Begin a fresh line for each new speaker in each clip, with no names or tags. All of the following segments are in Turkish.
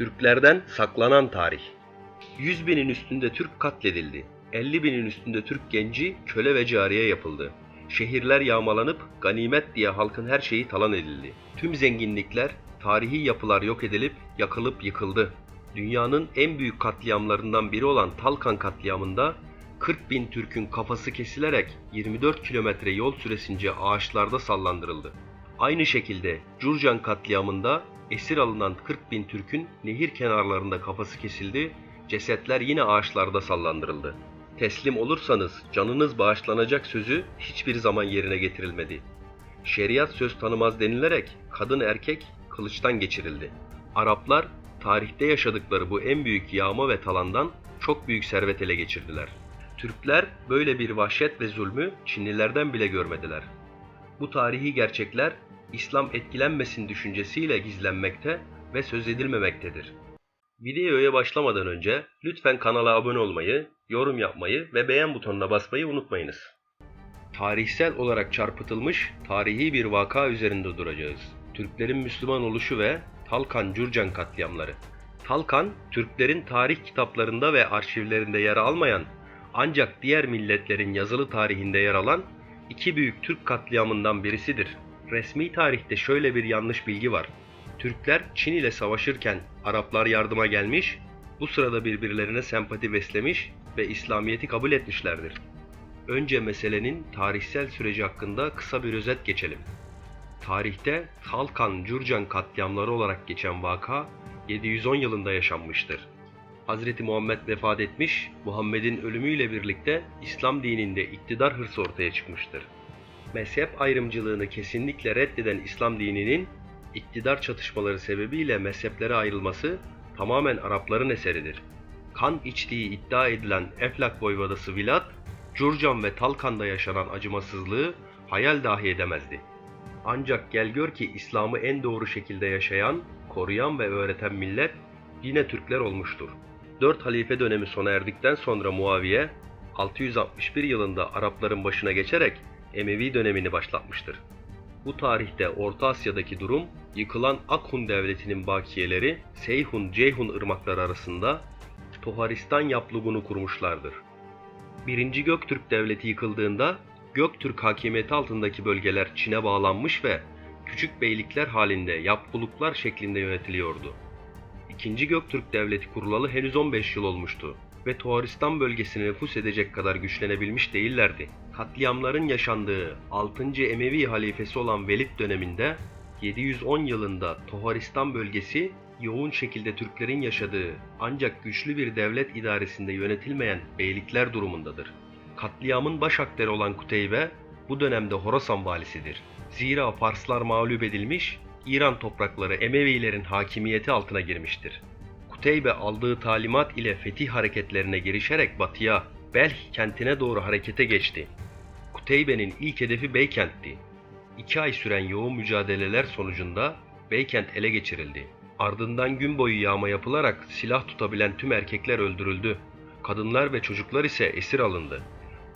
Türklerden saklanan tarih. 100 binin üstünde Türk katledildi. 50 binin üstünde Türk genci köle ve cariye yapıldı. Şehirler yağmalanıp ganimet diye halkın her şeyi talan edildi. Tüm zenginlikler, tarihi yapılar yok edilip yakılıp yıkıldı. Dünyanın en büyük katliamlarından biri olan Talkan katliamında 40 bin Türk'ün kafası kesilerek 24 kilometre yol süresince ağaçlarda sallandırıldı. Aynı şekilde Curcan katliamında esir alınan 40 bin Türk'ün nehir kenarlarında kafası kesildi, cesetler yine ağaçlarda sallandırıldı. Teslim olursanız canınız bağışlanacak sözü hiçbir zaman yerine getirilmedi. Şeriat söz tanımaz denilerek kadın erkek kılıçtan geçirildi. Araplar tarihte yaşadıkları bu en büyük yağma ve talandan çok büyük servet ele geçirdiler. Türkler böyle bir vahşet ve zulmü Çinlilerden bile görmediler. Bu tarihi gerçekler İslam etkilenmesin düşüncesiyle gizlenmekte ve söz edilmemektedir. Videoya başlamadan önce lütfen kanala abone olmayı, yorum yapmayı ve beğen butonuna basmayı unutmayınız. Tarihsel olarak çarpıtılmış tarihi bir vaka üzerinde duracağız. Türklerin Müslüman oluşu ve Talkan Curcan katliamları. Talkan, Türklerin tarih kitaplarında ve arşivlerinde yer almayan ancak diğer milletlerin yazılı tarihinde yer alan iki büyük Türk katliamından birisidir. Resmi tarihte şöyle bir yanlış bilgi var. Türkler Çin ile savaşırken Araplar yardıma gelmiş, bu sırada birbirlerine sempati beslemiş ve İslamiyet'i kabul etmişlerdir. Önce meselenin tarihsel süreci hakkında kısa bir özet geçelim. Tarihte Talkan Curcan katliamları olarak geçen vaka 710 yılında yaşanmıştır. Hz. Muhammed vefat etmiş, Muhammed'in ölümüyle birlikte İslam dininde iktidar hırsı ortaya çıkmıştır. Mezhep ayrımcılığını kesinlikle reddeden İslam dininin iktidar çatışmaları sebebiyle mezheplere ayrılması tamamen Arapların eseridir. Kan içtiği iddia edilen Eflak Voyvodası Vilat, Curcan ve Talkan'da yaşanan acımasızlığı hayal dahi edemezdi. Ancak gel gör ki İslam'ı en doğru şekilde yaşayan, koruyan ve öğreten millet yine Türkler olmuştur. 4 halife dönemi sona erdikten sonra Muaviye 661 yılında Arapların başına geçerek Emevi dönemini başlatmıştır. Bu tarihte Orta Asya'daki durum yıkılan Akhun devletinin bakiyeleri Seyhun Ceyhun ırmakları arasında Toharistan yaplugunu kurmuşlardır. Birinci Göktürk devleti yıkıldığında Göktürk hakimiyeti altındaki bölgeler Çin'e bağlanmış ve küçük beylikler halinde yapkuluklar şeklinde yönetiliyordu. İkinci Göktürk devleti kurulalı henüz 15 yıl olmuştu ve Toharistan bölgesine nüfus edecek kadar güçlenebilmiş değillerdi. Katliamların yaşandığı 6. Emevi halifesi olan Velid döneminde 710 yılında Toharistan bölgesi yoğun şekilde Türklerin yaşadığı ancak güçlü bir devlet idaresinde yönetilmeyen beylikler durumundadır. Katliamın baş aktörü olan Kuteybe bu dönemde Horasan valisidir. Zira Farslar mağlup edilmiş, İran toprakları Emevilerin hakimiyeti altına girmiştir. Kuteybe aldığı talimat ile fetih hareketlerine girişerek batıya, Belh kentine doğru harekete geçti. Kuteybe'nin ilk hedefi Beykent'ti. İki ay süren yoğun mücadeleler sonucunda Beykent ele geçirildi. Ardından gün boyu yağma yapılarak silah tutabilen tüm erkekler öldürüldü. Kadınlar ve çocuklar ise esir alındı.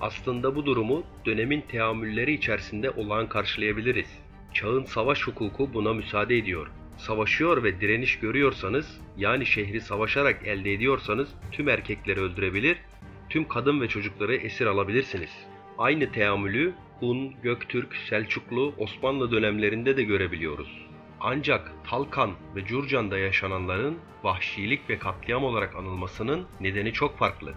Aslında bu durumu dönemin teamülleri içerisinde olağan karşılayabiliriz. Çağın savaş hukuku buna müsaade ediyor. Savaşıyor ve direniş görüyorsanız, yani şehri savaşarak elde ediyorsanız tüm erkekleri öldürebilir, tüm kadın ve çocukları esir alabilirsiniz. Aynı teamülü Hun, Göktürk, Selçuklu, Osmanlı dönemlerinde de görebiliyoruz. Ancak Talkan ve Curcan'da yaşananların vahşilik ve katliam olarak anılmasının nedeni çok farklı.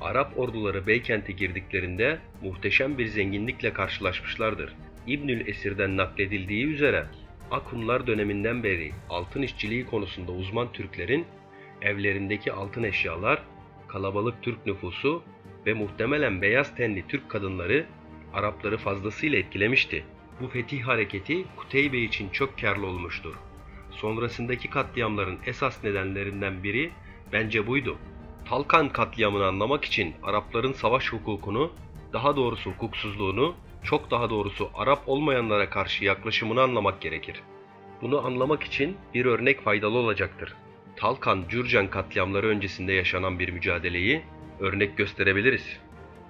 Arap orduları Beykent'e girdiklerinde muhteşem bir zenginlikle karşılaşmışlardır. İbnül Esir'den nakledildiği üzere Akunlar döneminden beri altın işçiliği konusunda uzman Türklerin evlerindeki altın eşyalar, kalabalık Türk nüfusu ve muhtemelen beyaz tenli Türk kadınları Arapları fazlasıyla etkilemişti. Bu fetih hareketi Kuteybe için çok karlı olmuştur. Sonrasındaki katliamların esas nedenlerinden biri bence buydu. Talkan katliamını anlamak için Arapların savaş hukukunu, daha doğrusu hukuksuzluğunu, çok daha doğrusu Arap olmayanlara karşı yaklaşımını anlamak gerekir. Bunu anlamak için bir örnek faydalı olacaktır. Talkan Cürcan katliamları öncesinde yaşanan bir mücadeleyi örnek gösterebiliriz.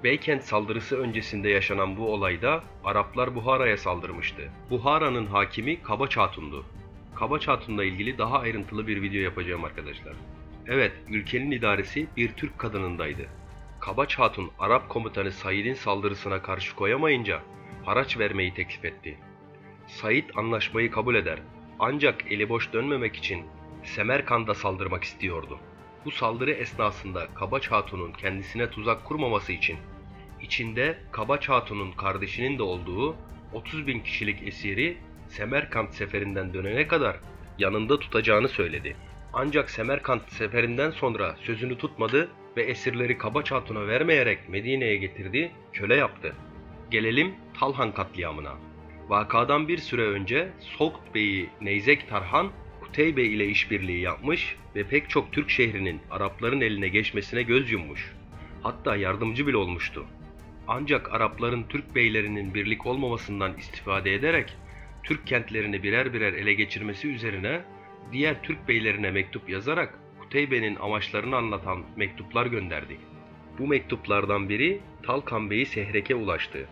Beykent saldırısı öncesinde yaşanan bu olayda Araplar Buhara'ya saldırmıştı. Buhara'nın hakimi Kaba Hatun'du. Kabaç Hatun'la ilgili daha ayrıntılı bir video yapacağım arkadaşlar. Evet, ülkenin idaresi bir Türk kadınındaydı. Kabaç Hatun, Arap komutanı Said'in saldırısına karşı koyamayınca haraç vermeyi teklif etti. Said anlaşmayı kabul eder. Ancak eli boş dönmemek için Semerkand'a saldırmak istiyordu. Bu saldırı esnasında Kabaç Hatun'un kendisine tuzak kurmaması için içinde Kabaç Hatun'un kardeşinin de olduğu 30 bin kişilik esiri Semerkant seferinden dönene kadar yanında tutacağını söyledi. Ancak Semerkant seferinden sonra sözünü tutmadı ve esirleri Kabaç Hatun'a vermeyerek Medine'ye getirdi, köle yaptı. Gelelim Talhan katliamına. Vakadan bir süre önce Sokt Bey'i Neyzek Tarhan, Kuteybe ile işbirliği yapmış ve pek çok Türk şehrinin Arapların eline geçmesine göz yummuş. Hatta yardımcı bile olmuştu. Ancak Arapların Türk beylerinin birlik olmamasından istifade ederek Türk kentlerini birer birer ele geçirmesi üzerine diğer Türk beylerine mektup yazarak Kuteybe'nin amaçlarını anlatan mektuplar gönderdi. Bu mektuplardan biri Talkan Bey'i Sehrek'e ulaştı.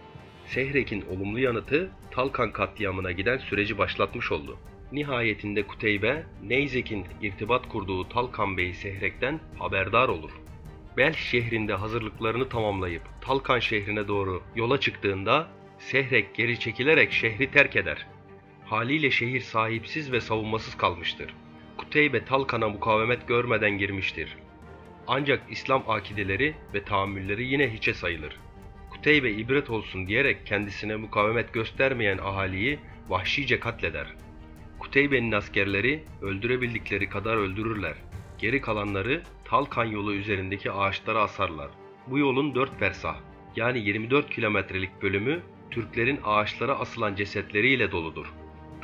Sehrek'in olumlu yanıtı Talkan katliamına giden süreci başlatmış oldu. Nihayetinde Kuteybe, Neyzek'in irtibat kurduğu Talkan Bey Sehrek'ten haberdar olur. Belh şehrinde hazırlıklarını tamamlayıp Talkan şehrine doğru yola çıktığında Sehrek geri çekilerek şehri terk eder. Haliyle şehir sahipsiz ve savunmasız kalmıştır. Kuteybe Talkan'a mukavemet görmeden girmiştir. Ancak İslam akideleri ve tahammülleri yine hiçe sayılır. Kuteybe ibret olsun diyerek kendisine mukavemet göstermeyen ahaliyi vahşice katleder. Kuteybe'nin askerleri öldürebildikleri kadar öldürürler. Geri kalanları Talkan yolu üzerindeki ağaçlara asarlar. Bu yolun 4 fersah yani 24 kilometrelik bölümü Türklerin ağaçlara asılan cesetleriyle doludur.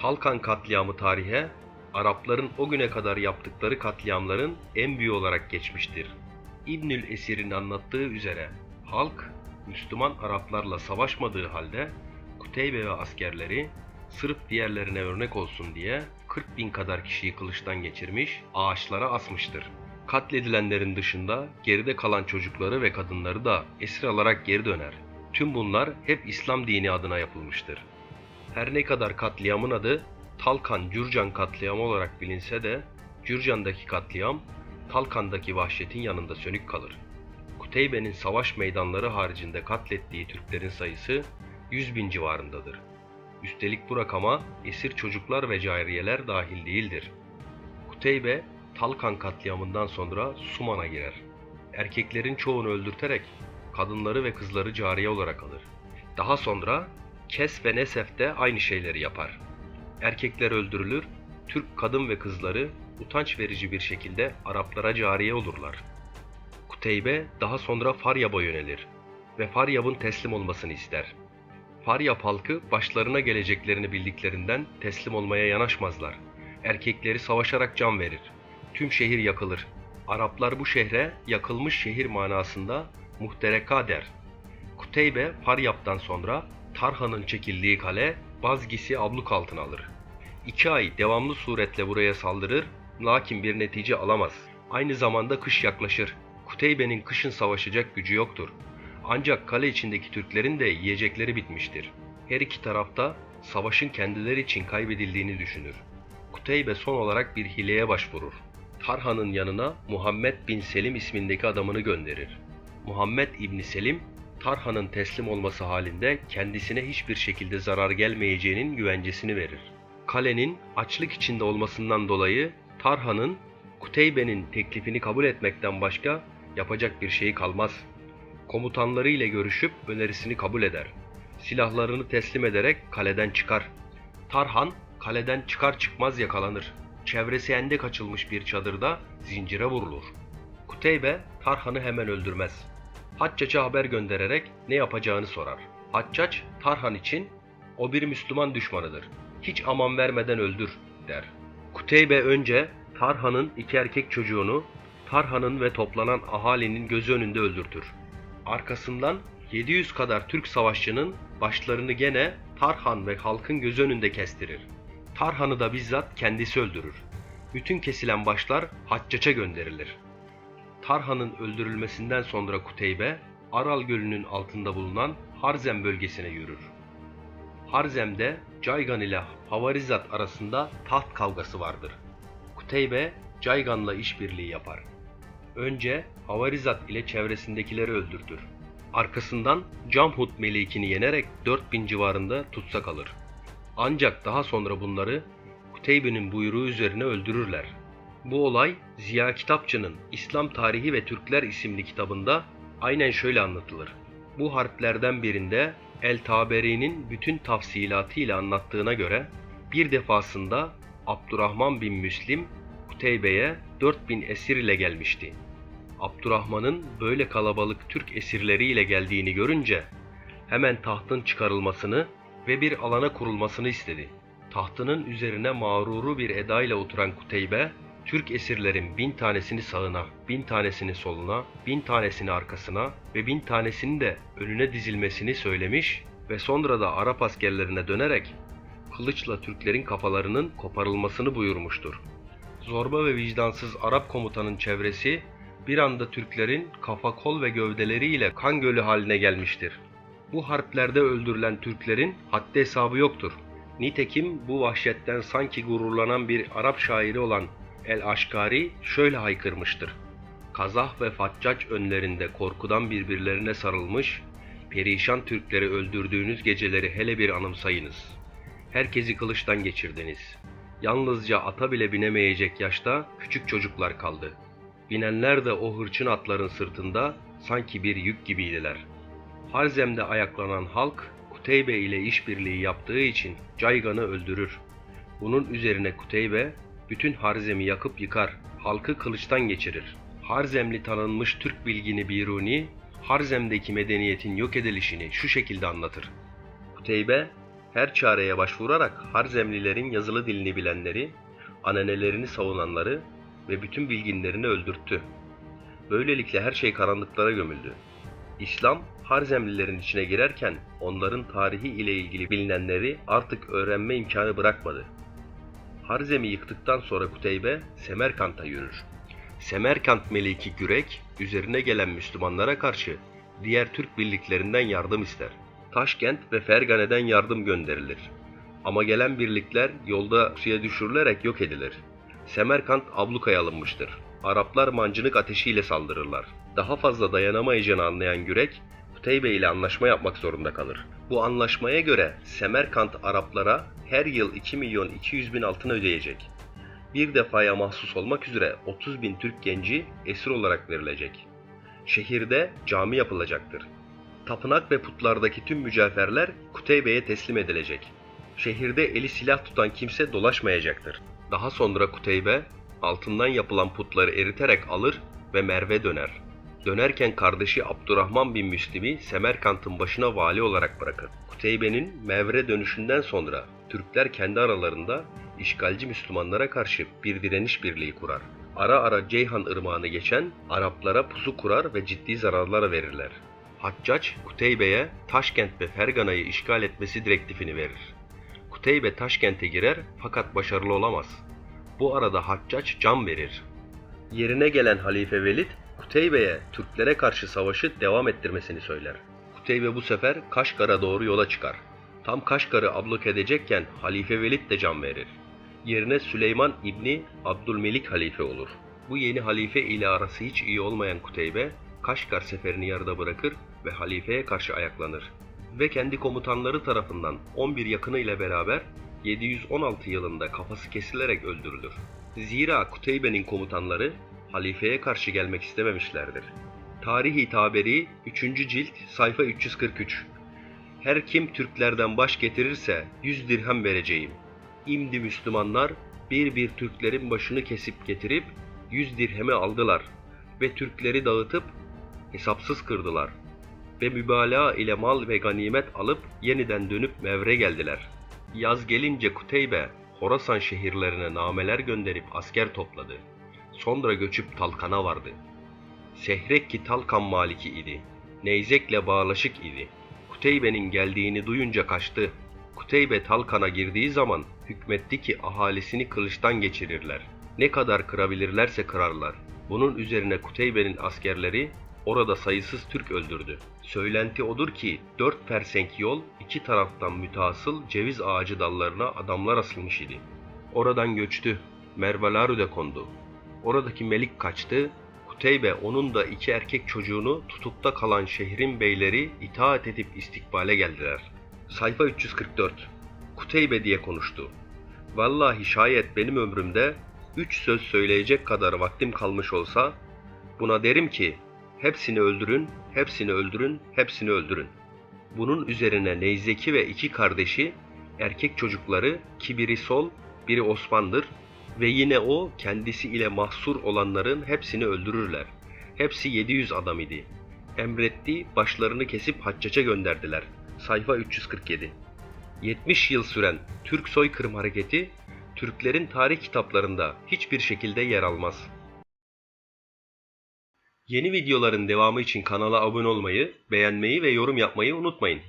Talkan katliamı tarihe Arapların o güne kadar yaptıkları katliamların en büyüğü olarak geçmiştir. İbnül Esir'in anlattığı üzere halk Müslüman Araplarla savaşmadığı halde Kuteybe ve askerleri sırf diğerlerine örnek olsun diye 40 bin kadar kişiyi kılıçtan geçirmiş, ağaçlara asmıştır. Katledilenlerin dışında geride kalan çocukları ve kadınları da esir alarak geri döner. Tüm bunlar hep İslam dini adına yapılmıştır. Her ne kadar katliamın adı Talkan Cürcan katliamı olarak bilinse de Cürcan'daki katliam Talkan'daki vahşetin yanında sönük kalır. Kuteybe'nin savaş meydanları haricinde katlettiği Türklerin sayısı 100 bin civarındadır. Üstelik bu rakama esir çocuklar ve cariyeler dahil değildir. Kuteybe, Talkan katliamından sonra Suman'a girer. Erkeklerin çoğunu öldürterek kadınları ve kızları cariye olarak alır. Daha sonra Kes ve Nesef de aynı şeyleri yapar. Erkekler öldürülür, Türk kadın ve kızları utanç verici bir şekilde Araplara cariye olurlar. Kuteybe daha sonra Faryab'a yönelir ve Faryab'ın teslim olmasını ister. Faryab halkı başlarına geleceklerini bildiklerinden teslim olmaya yanaşmazlar. Erkekleri savaşarak can verir. Tüm şehir yakılır. Araplar bu şehre yakılmış şehir manasında muhtereka der. Kuteybe Faryab'dan sonra Tarhan'ın çekildiği kale Bazgis'i abluk altına alır. İki ay devamlı suretle buraya saldırır lakin bir netice alamaz. Aynı zamanda kış yaklaşır. Kuteybe'nin kışın savaşacak gücü yoktur. Ancak kale içindeki Türklerin de yiyecekleri bitmiştir. Her iki tarafta savaşın kendileri için kaybedildiğini düşünür. Kuteybe son olarak bir hileye başvurur. Tarhan'ın yanına Muhammed bin Selim ismindeki adamını gönderir. Muhammed İbni Selim, Tarhan'ın teslim olması halinde kendisine hiçbir şekilde zarar gelmeyeceğinin güvencesini verir. Kalenin açlık içinde olmasından dolayı Tarhan'ın Kuteybe'nin teklifini kabul etmekten başka yapacak bir şey kalmaz. Komutanları ile görüşüp önerisini kabul eder. Silahlarını teslim ederek kaleden çıkar. Tarhan kaleden çıkar çıkmaz yakalanır. Çevresi endek açılmış bir çadırda zincire vurulur. Kuteybe Tarhan'ı hemen öldürmez. Haccaç'a haber göndererek ne yapacağını sorar. Haccaç Tarhan için o bir Müslüman düşmanıdır. Hiç aman vermeden öldür der. Kuteybe önce Tarhan'ın iki erkek çocuğunu Tarhan'ın ve toplanan ahalinin gözü önünde öldürtür. Arkasından 700 kadar Türk savaşçının başlarını gene Tarhan ve halkın gözü önünde kestirir. Tarhan'ı da bizzat kendisi öldürür. Bütün kesilen başlar Haccaç'a gönderilir. Tarhan'ın öldürülmesinden sonra Kuteybe, Aral Gölü'nün altında bulunan Harzem bölgesine yürür. Harzem'de Caygan ile Havarizat arasında taht kavgası vardır. Kuteybe Caygan'la işbirliği yapar. Önce Havarizat ile çevresindekileri öldürtür. Arkasından Camhut Melikini yenerek 4000 civarında tutsak alır. Ancak daha sonra bunları Kuteybe'nin buyruğu üzerine öldürürler. Bu olay Ziya Kitapçı'nın İslam Tarihi ve Türkler isimli kitabında aynen şöyle anlatılır. Bu harplerden birinde El Taberi'nin bütün tafsilatıyla anlattığına göre bir defasında Abdurrahman bin Müslim Kuteybe'ye 4000 esir ile gelmişti. Abdurrahman'ın böyle kalabalık Türk esirleriyle geldiğini görünce hemen tahtın çıkarılmasını ve bir alana kurulmasını istedi. Tahtının üzerine mağruru bir edayla oturan Kuteybe, Türk esirlerin bin tanesini sağına, bin tanesini soluna, bin tanesini arkasına ve bin tanesini de önüne dizilmesini söylemiş ve sonra da Arap askerlerine dönerek kılıçla Türklerin kafalarının koparılmasını buyurmuştur. Zorba ve vicdansız Arap komutanın çevresi bir anda Türklerin kafa kol ve gövdeleriyle kan gölü haline gelmiştir. Bu harplerde öldürülen Türklerin haddi hesabı yoktur. Nitekim bu vahşetten sanki gururlanan bir Arap şairi olan El Aşkari şöyle haykırmıştır. Kazah ve Faccac önlerinde korkudan birbirlerine sarılmış, perişan Türkleri öldürdüğünüz geceleri hele bir anımsayınız. Herkesi kılıçtan geçirdiniz. Yalnızca ata bile binemeyecek yaşta küçük çocuklar kaldı. Binenler de o hırçın atların sırtında sanki bir yük gibiydiler. Harzem'de ayaklanan halk Kuteybe ile işbirliği yaptığı için Caygan'ı öldürür. Bunun üzerine Kuteybe bütün Harzem'i yakıp yıkar, halkı kılıçtan geçirir. Harzemli tanınmış Türk bilgini Biruni, Harzem'deki medeniyetin yok edilişini şu şekilde anlatır. Kuteybe, her çareye başvurarak Harzemlilerin yazılı dilini bilenleri, ananelerini savunanları ve bütün bilginlerini öldürttü. Böylelikle her şey karanlıklara gömüldü. İslam, Harzemlilerin içine girerken onların tarihi ile ilgili bilinenleri artık öğrenme imkanı bırakmadı. Harzem'i yıktıktan sonra Kuteybe Semerkant'a yürür. Semerkant Meliki Gürek üzerine gelen Müslümanlara karşı diğer Türk birliklerinden yardım ister. Taşkent ve Fergane'den yardım gönderilir. Ama gelen birlikler yolda suya düşürülerek yok edilir. Semerkant ablukaya alınmıştır. Araplar mancınık ateşiyle saldırırlar. Daha fazla dayanamayacağını anlayan Gürek, Kuteybe ile anlaşma yapmak zorunda kalır. Bu anlaşmaya göre Semerkant Araplara her yıl 2 milyon 200 bin altın ödeyecek. Bir defaya mahsus olmak üzere 30 bin Türk genci esir olarak verilecek. Şehirde cami yapılacaktır. Tapınak ve putlardaki tüm mücevherler Kuteybe'ye teslim edilecek. Şehirde eli silah tutan kimse dolaşmayacaktır. Daha sonra Kuteybe altından yapılan putları eriterek alır ve Merve döner. Dönerken kardeşi Abdurrahman bin Müslim'i Semerkant'ın başına vali olarak bırakır. Kuteybe'nin Mevre dönüşünden sonra Türkler kendi aralarında işgalci Müslümanlara karşı bir direniş birliği kurar. Ara ara Ceyhan Irmağı'nı geçen Araplara pusu kurar ve ciddi zararlar verirler. Haccac, Kuteybe'ye Taşkent ve Fergana'yı işgal etmesi direktifini verir. Kuteybe Taşkent'e girer fakat başarılı olamaz. Bu arada Haccac can verir. Yerine gelen Halife Velid, Kuteybe'ye Türklere karşı savaşı devam ettirmesini söyler. Kuteybe bu sefer Kaşgar'a doğru yola çıkar. Tam Kaşgar'ı abluk edecekken Halife Velid de can verir. Yerine Süleyman İbni Abdülmelik halife olur. Bu yeni halife ile arası hiç iyi olmayan Kuteybe, Kaşgar seferini yarıda bırakır ve halifeye karşı ayaklanır. Ve kendi komutanları tarafından 11 yakını ile beraber 716 yılında kafası kesilerek öldürülür. Zira Kuteybe'nin komutanları halifeye karşı gelmek istememişlerdir. Tarihi Taberi 3. cilt sayfa 343 Her kim Türklerden baş getirirse 100 dirhem vereceğim. İmdi Müslümanlar bir bir Türklerin başını kesip getirip 100 dirhemi aldılar ve Türkleri dağıtıp hesapsız kırdılar ve mübalağa ile mal ve ganimet alıp yeniden dönüp Mevre geldiler. Yaz gelince Kuteybe, Horasan şehirlerine nameler gönderip asker topladı. Sonra göçüp Talkan'a vardı. Sehrek ki Talkan maliki idi. Neyzek'le bağlaşık idi. Kuteybe'nin geldiğini duyunca kaçtı. Kuteybe Talkan'a girdiği zaman hükmetti ki ahalisini kılıçtan geçirirler. Ne kadar kırabilirlerse kırarlar. Bunun üzerine Kuteybe'nin askerleri orada sayısız Türk öldürdü. Söylenti odur ki dört persenk yol iki taraftan mütasıl ceviz ağacı dallarına adamlar asılmış idi. Oradan göçtü. Mervelaru'da kondu. Oradaki melik kaçtı. Kuteybe onun da iki erkek çocuğunu tutukta kalan şehrin beyleri itaat edip istikbale geldiler. Sayfa 344 Kuteybe diye konuştu. Vallahi şayet benim ömrümde üç söz söyleyecek kadar vaktim kalmış olsa buna derim ki hepsini öldürün, hepsini öldürün, hepsini öldürün. Bunun üzerine Neyzeki ve iki kardeşi erkek çocukları ki biri Sol, biri Osman'dır ve yine o kendisi ile mahsur olanların hepsini öldürürler. Hepsi 700 adam idi. Emretti, başlarını kesip Haccaç'a gönderdiler. Sayfa 347 70 yıl süren Türk soykırım hareketi Türklerin tarih kitaplarında hiçbir şekilde yer almaz. Yeni videoların devamı için kanala abone olmayı, beğenmeyi ve yorum yapmayı unutmayın.